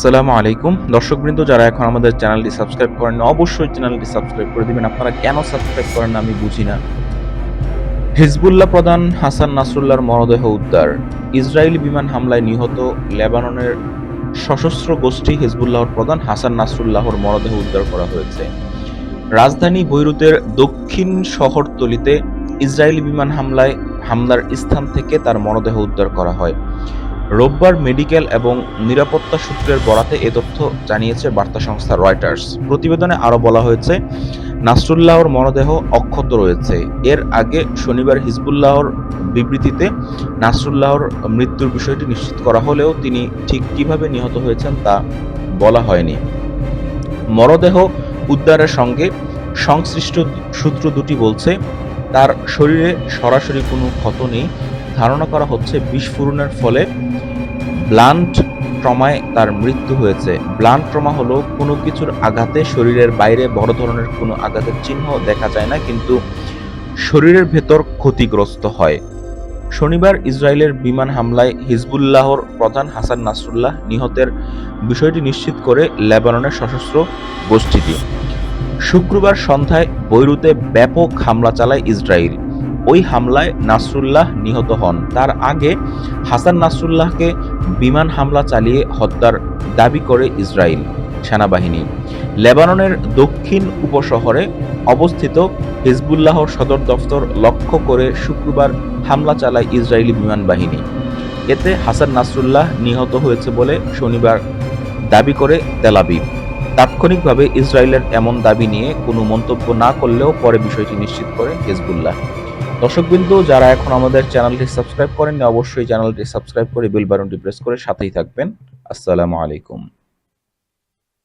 আসসালামু আলাইকুম। দর্শকবৃন্দ, যারা এখন আমাদের চ্যানেলটি সাবস্ক্রাইব করেন অবশ্যই চ্যানেলটি সাবস্ক্রাইব করে দিবেন। আপনারা কেন সাবস্ক্রাইব করেন আমি বুঝি না। হিজবুল্লাহ প্রধান হাসান নাসরুল্লাহর মরদেহ উদ্ধার। ইসরায়েলি বিমান হামলায় নিহত লেবাননের সশস্ত্র গোষ্ঠী হিজবুল্লাহর প্রধান হাসান নাসরুল্লাহর মরদেহ উদ্ধার করা হয়েছে। রাজধানী বৈরুতের দক্ষিণ শহরতলিতে ইসরায়েলি বিমান হামলায় হামলার স্থান থেকে তার মরদেহ উদ্ধার করা হয়। রোববার মেডিকেল এবং নিরাপত্তা সূত্রের বরাতে এ তথ্য জানিয়েছে বার্তা সংস্থা রয়টার্স। প্রতিবেদনে আরও বলা হয়েছে, নাসরুল্লাহর মরদেহ অক্ষত রয়েছে। এর আগে শনিবার হিজবুল্লাহর বিবৃতিতে নাসরুল্লাহর মৃত্যুর বিষয়টি নিশ্চিত করা হলেও তিনি ঠিক কীভাবে নিহত হয়েছেন তা বলা হয়নি। মরদেহ উদ্ধারের সঙ্গে সংশ্লিষ্ট সূত্র দুটি বলছে, তার শরীরে সরাসরি কোনো ক্ষত নেই ধারণা করা হচ্ছে বিস্ফোরণের ফলে ব্লান্ট ট্রমায় তার মৃত্যু হয়েছে। ব্লান্ট ট্রমা হলো কোনো কিছুর আঘাতে শরীরের বাইরে বড় ধরনের কোনো আঘাতের চিহ্ন দেখা যায় না, কিন্তু শরীরের ভেতর ক্ষতিগ্রস্ত হয়। শনিবার ইসরায়েলের বিমান হামলায় হিজবুল্লাহর প্রধান হাসান নাসরুল্লাহ নিহতের বিষয়টি নিশ্চিত করে লেবাননের সশস্ত্র গোষ্ঠীটি শুক্রবার সন্ধ্যায় বৈরুতে ব্যাপক হামলা চালায় ইসরায়েল। ওই হামলায় নাসরুল্লাহ নিহত হন। তার আগে হাসান নাসরুল্লাহকে বিমান হামলা চালিয়ে হত্যার দাবি করে ইসরায়েল সেনাবাহিনী। লেবাননের দক্ষিণ উপশহরে অবস্থিত হিজবুল্লাহর সদর দফতর লক্ষ্য করে শুক্রবার হামলা চালায় ইসরায়েলি বিমান বাহিনী। এতে হাসান নাসরুল্লাহ নিহত হয়েছে বলে শনিবার দাবি করে তেলাবিব তাৎক্ষণিকভাবে ইসরায়েলের এমন দাবি নিয়ে কোনো মন্তব্য না করলেও পরে বিষয়টি নিশ্চিত করে হিজবুল্লাহ। দর্শকবৃন্দ, যারা এখন আমাদের চ্যানেলটি সাবস্ক্রাইব করেননি, অবশ্যই চ্যানেলটি সাবস্ক্রাইব করে বেল বাটনটি প্রেস করে সাথেই থাকবেন। আসসালামু আলাইকুম।